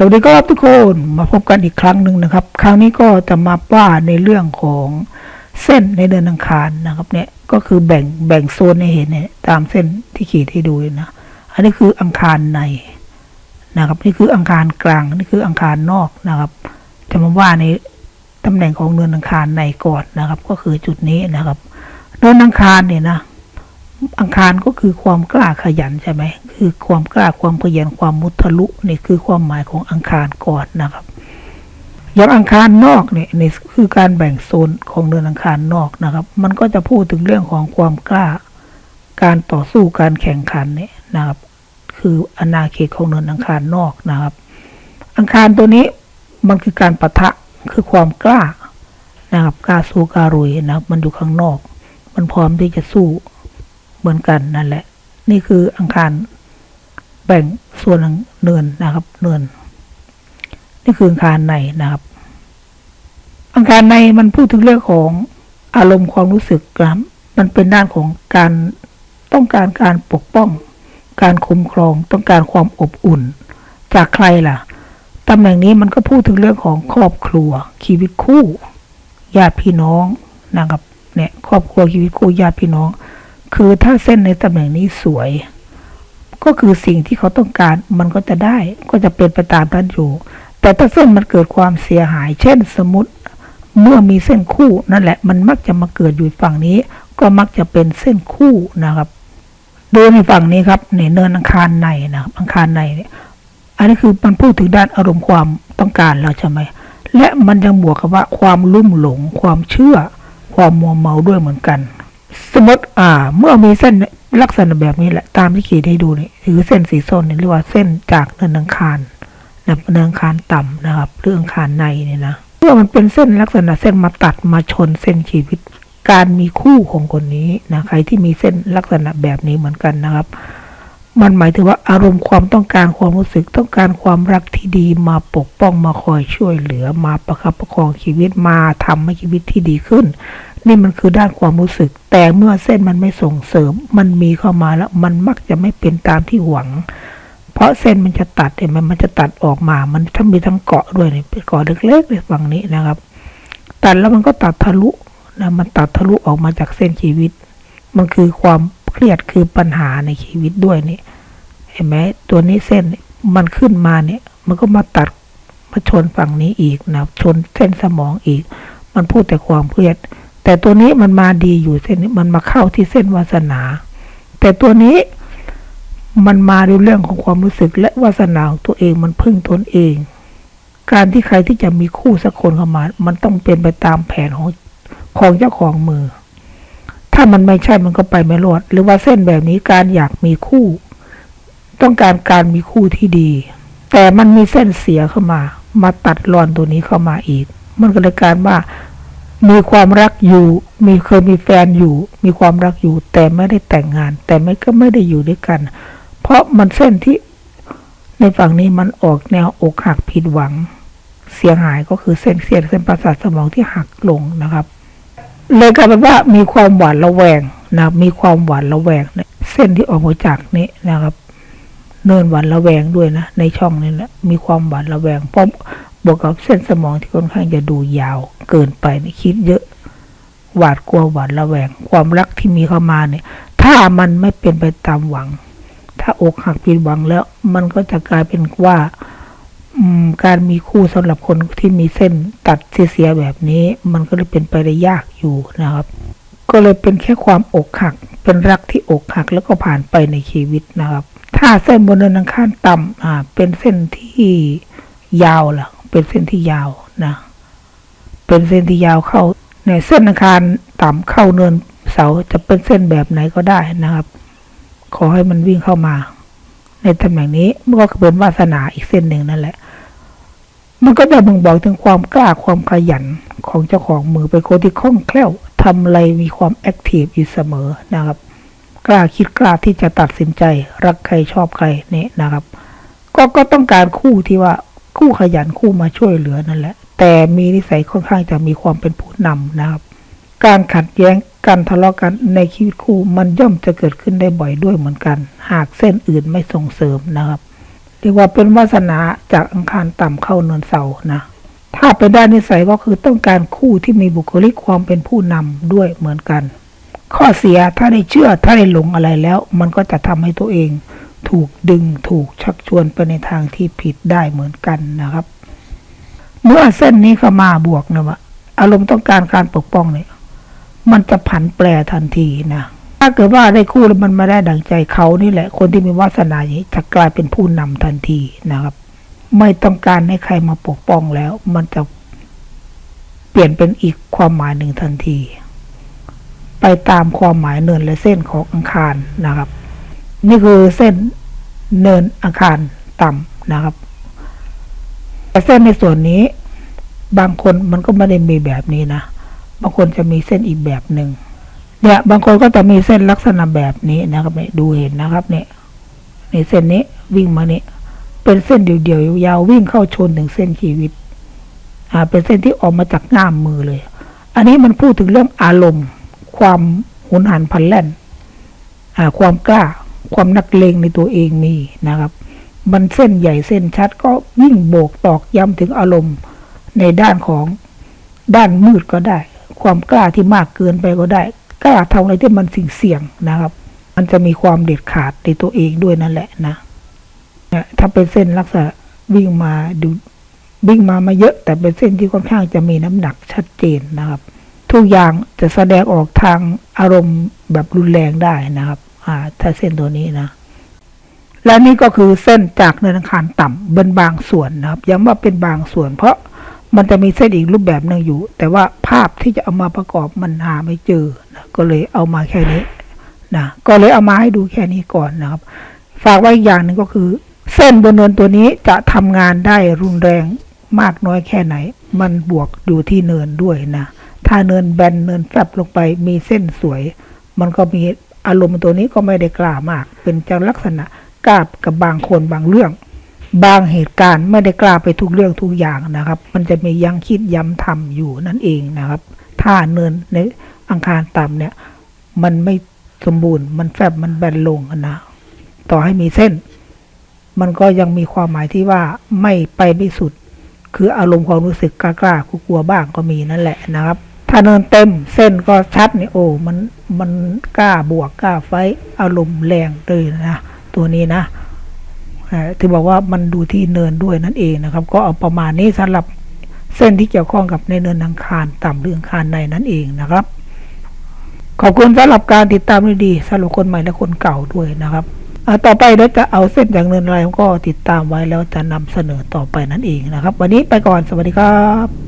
สวัสดีครับทุกคนมาพบกันอีกครั้งหนึ่งนะครับ ครั้งนี้ก็จะมาว่าในเรื่องของเส้นในเดือนอังคารนะครับ เนี่ยก็คือแบ่งแบ่งโซนให้เห็นเนี่ยตามเส้นที่ขีดให้ดูนะอันนี้คืออังคารในนะครับ นี่คืออังคารกลางนี่คืออังคารนอกนะครับ จะมาว่าในตำแหน่งของเดือนอังคารในก่อนนะครับ ก็คือจุดนี้นะครับ เดือนอังคารเนี่ยนะ อังคารก็คือความกล้าขยันใช่ไหมคือความกล้าความขยันความมุทะลุนี่คือความหมายของอังคารก่อนนะครับอย่างอังคารนอกเนี่ยนี่คือการแบ่งโซนของเดือนอังคารนอกนะครับ มันก็จะพูดถึงเรื่องของความกล้า การต่อสู้การแข่งขันเนี่ยนะครับ คืออนาเขตของเดือนอังคารนอกนะครับ อังคารตัวนี้มันคือการปะทะคือความกล้านะครับกล้าสู้กล้ารุยนะครับมันอยู่ข้างนอก มันพร้อมที่จะสู้ มือนกันนั่นแหละ นี่คืออังคารแบ่งส่วนเนินนะครับ เนิน นี่คืออังคารในนะครับ อังคารในมันพูดถึงเรื่องของอารมณ์ความรู้สึกครับมันเป็นด้านของการต้องการการปกป้อง การคุ้มครอง ต้องการความอบอุ่น จากใครล่ะตำแหน่งนี้มันก็พูดถึงเรื่องของครอบครัวชีวิตคู่ญาติพี่น้องนะครับเนี่ยครอบครัวชีวิตคู่ญาติพี่น้อง คือถ้าเส้นในตำแหน่งนี้สวย ก็คือสิ่งที่เขาต้องการมันก็จะได้ ก็จะเป็นไปตามนั้นอยู่ แต่ถ้าเส้นมันเกิดความเสียหาย เช่นสมมติเมื่อมีเส้นคู่นั่นแหละ มันมักจะมาเกิดอยู่ฝั่งนี้ ก็มักจะเป็นเส้นคู่นะครับดูในฝั่งนี้ครับเนี่ยเนินอังคารในนะครับอังคารในเนี่ยอันนี้คือมันพูดถึงด้านอารมณ์ความต้องการแล้วใช่ไหมและมันยังบวกกับว่าความลุ่มหลง ความเชื่อ ความมัวเมาด้วยเหมือนกัน สมมติอ่า เมื่อมีเส้นลักษณะแบบนี้แหละตามที่ขีดให้ดูนี่คือเส้นสีส้มนี่เรียกว่าเส้นจากเนินอังคารนะเนินอังคารต่ำนะครับหรืออังคารในเนี่ยนะเมื่อมันเป็นเส้นลักษณะเส้นมาตัดมาชนเส้นชีวิตการมีคู่ของคนนี้นะใครที่มีเส้นลักษณะแบบนี้เหมือนกันนะครับ มันหมายถึงว่าอารมณ์ความต้องการความรู้สึกต้องการความรักที่ดีมาปกป้องมาคอยช่วยเหลือมาประคับประคองชีวิตมาทำให้ชีวิตที่ดีขึ้น นี่มันคือด้านความรู้สึก แต่เมื่อเส้นมันไม่ส่งเสริม มันมีเข้ามาแล้ว มันมักจะไม่เป็นตามที่หวัง เพราะเส้นมันจะตัดเห็นไหมมันจะตัดออกมา มันทั้งมีทั้งเกาะด้วยเนี่ยเป็นเกาะเล็กๆในฝั่งนี้นะครับ ตัดแล้วมันก็ตัดทะลุนะมันตัดทะลุออกมาจากเส้นชีวิต มันคือความเครียดคือปัญหาในชีวิตด้วยนี่เห็นไหมตัวนี้เส้นมันขึ้นมาเนี่ย มันก็มาตัดมาชนฝั่งนี้อีกนะชนเส้นสมองอีก มันพูดแต่ความเครียด แต่ตัวนี้มันมาดีอยู่เส้นนี้มันมาเข้าที่เส้นวาสนา แต่ตัวนี้มันมาด้วยเรื่องของความรู้สึกและวาสนาของตัวเองมันพึ่งตนเอง การที่ใครที่จะมีคู่สักคนเข้ามา มันต้องเป็นไปตามแผนของของเจ้าของมือ ถ้ามันไม่ใช่มันก็ไปไม่รอดหรือว่าเส้นแบบนี้การอยากมีคู่ ต้องการการมีคู่ที่ดี แต่มันมีเส้นเสียเข้ามา มาตัดรอนตัวนี้เข้ามาอีก มันก็เลยการว่า มีความรักอยู่ มีเคยมีแฟนอยู่ มีความรักอยู่ แต่ไม่ได้แต่งงาน แต่ไม่ก็ไม่ได้อยู่ด้วยกัน เพราะมันเส้นที่ในฝั่งนี้มันออกแนวอกหักผิดหวัง เสียหายก็คือเส้นเสียดเส้นประสาทสมองที่หักลงนะครับ เลยกลายเป็นว่ามีความหวาดระแวงนะมีความหวาดระแวงเส้นที่ออกมาจากนี้นะครับ เนินหวาดระแวงด้วยนะในช่องนี้แหละมีความหวาดระแวงเพราะบวกกับเส้นสมองที่ค่อนข้างจะดูยาว เกินไปนะคิดเยอะ หวาดกลัวหวาดระแวง ความรักที่มีเข้ามาเนี่ย ถ้ามันไม่เป็นไปตามหวัง ถ้าอกหักผิดหวังแล้ว มันก็จะกลายเป็นว่าการมีคู่สำหรับคนที่มีเส้นตัดเสียแบบนี้ มันก็เลยเป็นไปได้ยากอยู่นะครับ ก็เลยเป็นแค่ความอกหัก เป็นรักที่อกหักแล้วก็ผ่านไปในชีวิตนะครับ ถ้าเส้นบนเนินอังคารต่ำอ่าเป็นเส้นที่ยาวล่ะ เป็นเส้นที่ยาวนะ เป็นเส้นที่ยาวเข้าในเส้นอังคารต่ำเข้าเนินเสาจะเป็นเส้นแบบไหนก็ได้นะครับ ขอให้มันวิ่งเข้ามา ในตำแหน่งนี้มันก็เป็นวาสนาอีกเส้นหนึ่งนั่นแหละ มันก็จะบ่งบอกถึงความกล้าความขยันของเจ้าของมือเป็นคนที่คล่องแคล่วทำอะไรมีความแอคทีฟอยู่เสมอนะครับ กล้าคิดกล้าที่จะตัดสินใจ รักใครชอบใครเนี่ยนะครับ ก็ก็ต้องการคู่ที่ว่า คู่ขยันคู่มาช่วยเหลือนั่นแหละ แต่มีนิสัยค่อนข้างจะมีความเป็นผู้นำนะครับ การขัดแย้งการทะเลาะกันในชีวิตคู่มันย่อมจะเกิดขึ้นได้บ่อยด้วยเหมือนกัน หากเส้นอื่นไม่ส่งเสริมนะครับเรียกว่าเป็นวาสนาจากอังคารต่ำเข้าเนินเสานะถ้าเป็นด้านนิสัยก็คือต้องการคู่ที่มีบุคลิกความเป็นผู้นำด้วยเหมือนกัน ข้อเสียถ้าได้เชื่อถ้าได้หลงอะไรแล้ว มันก็จะทำให้ตัวเอง ถูกดึงถูกชักชวนไปในทางที่ผิดได้เหมือนกันนะครับ เมื่อเส้นนี้เข้ามาบวกนะว่าอารมณ์ต้องการการปกป้องเนี่ย มันจะผันแปรทันทีนะถ้าเกิดว่าได้คู่แล้วมันมาได้ดังใจเขานี่แหละ คนที่มีวาสนาอย่างนี้จะกลายเป็นผู้นำทันทีนะครับ ไม่ต้องการให้ใครมาปกป้องแล้ว มันจะเปลี่ยนเป็นอีกความหมายหนึ่งทันที ไปตามความหมายเนินและเส้นของอังคารนะครับ นี่คือเส้นเนินอังคารต่ำนะครับแต่เส้นในส่วนนี้ บางคนมันก็ไม่ได้มีแบบนี้นะ บางคนจะมีเส้นอีกแบบหนึ่งเนี่ยบางคนก็จะมีเส้นลักษณะแบบนี้นะครับเนี่ยดูเห็นนะครับเนี่ยในเส้นนี้วิ่งมาเนี่ยเป็นเส้นเดี่ยวๆยาววิ่งเข้าชนถึงเส้นชีวิต อ่า เป็นเส้นที่ออกมาจากง่ามมือเลย อันนี้มันพูดถึงเรื่องอารมณ์ ความหุนหันพลันแล่น อ่า ความกล้า ความนักเลงในตัวเองมีนะครับ มันเส้นใหญ่เส้นชัดก็ยิ่งโบกตอกย้ำถึงอารมณ์ในด้านของด้านมืดก็ได้ ความกล้าที่มากเกินไปก็ได้ กล้าทำอะไรที่มันสิ่งเสี่ยงนะครับ มันจะมีความเด็ดขาดในตัวเองด้วยนั่นแหละนะถ้าเป็นเส้นลักษณะวิ่งมาดูวิ่งมามาเยอะ แต่เป็นเส้นที่ค่อนข้างจะมีน้ำหนักชัดเจนนะครับ ทุกอย่างจะแสดงออกทางอารมณ์แบบรุนแรงได้นะครับ อ่า ถ้าเส้นตัวนี้นะ และนี่ก็คือเส้นจากเนินอังคารต่ำเป็นบางส่วนนะครับ ย้ำว่าเป็นบางส่วน เพราะมันจะมีเส้นอีกรูปแบบหนึ่งอยู่ แต่ว่าภาพที่จะเอามาประกอบมันหาไม่เจอนะก็เลยเอามาแค่นี้นะก็เลยเอามาให้ดูแค่นี้ก่อนนะครับ ฝากไว้อีกอย่างหนึ่งก็คือ เส้นบนเนินตัวนี้จะทำงานได้รุนแรงมากน้อยแค่ไหน มันบวกอยู่ที่เนินด้วยนะ ถ้าเนินแบนเนินแฟบลงไปมีเส้นสวย มันก็มี อารมณ์ตัวนี้ก็ไม่ได้กล้ามาก เป็นจังลักษณะกล้ากับบางคนบางเรื่อง บางเหตุการณ์ไม่ได้กล้าไปทุกเรื่องทุกอย่างนะครับ มันจะมียังคิดย้ำทำอยู่นั่นเองนะครับ ถ้าเนินในอังคารต่ำเนี่ย มันไม่สมบูรณ์ มันแฟบมันแบนลงนะ ต่อให้มีเส้น มันก็ยังมีความหมายที่ว่าไม่ไปไม่สุด คืออารมณ์ความรู้สึกกล้าๆกลัวๆบ้างก็มีนั่นแหละนะครับ ถ้าเนินเต็มเส้นก็ชัดนี่โอ้มันมันกล้าบวกกล้าไฟอารมณ์แรงเลยนะ ตัวนี้นะอ่าที่บอกว่ามันดูที่เนินด้วยนั่นเองนะครับ ก็เอาประมาณนี้สำหรับเส้นที่เกี่ยวข้องกับในเนินอังคารต่ำหรืออังคารในนั่นเองนะครับ ขอบคุณสำหรับการติดตามดีๆสำหรับคนใหม่และคนเก่าด้วยนะครับอ่าต่อไปเราจะเอาเส้นจากเนินอะไรก็ติดตามไว้แล้วจะนำเสนอต่อไปนั่นเองนะครับ วันนี้ไปก่อนสวัสดีครับ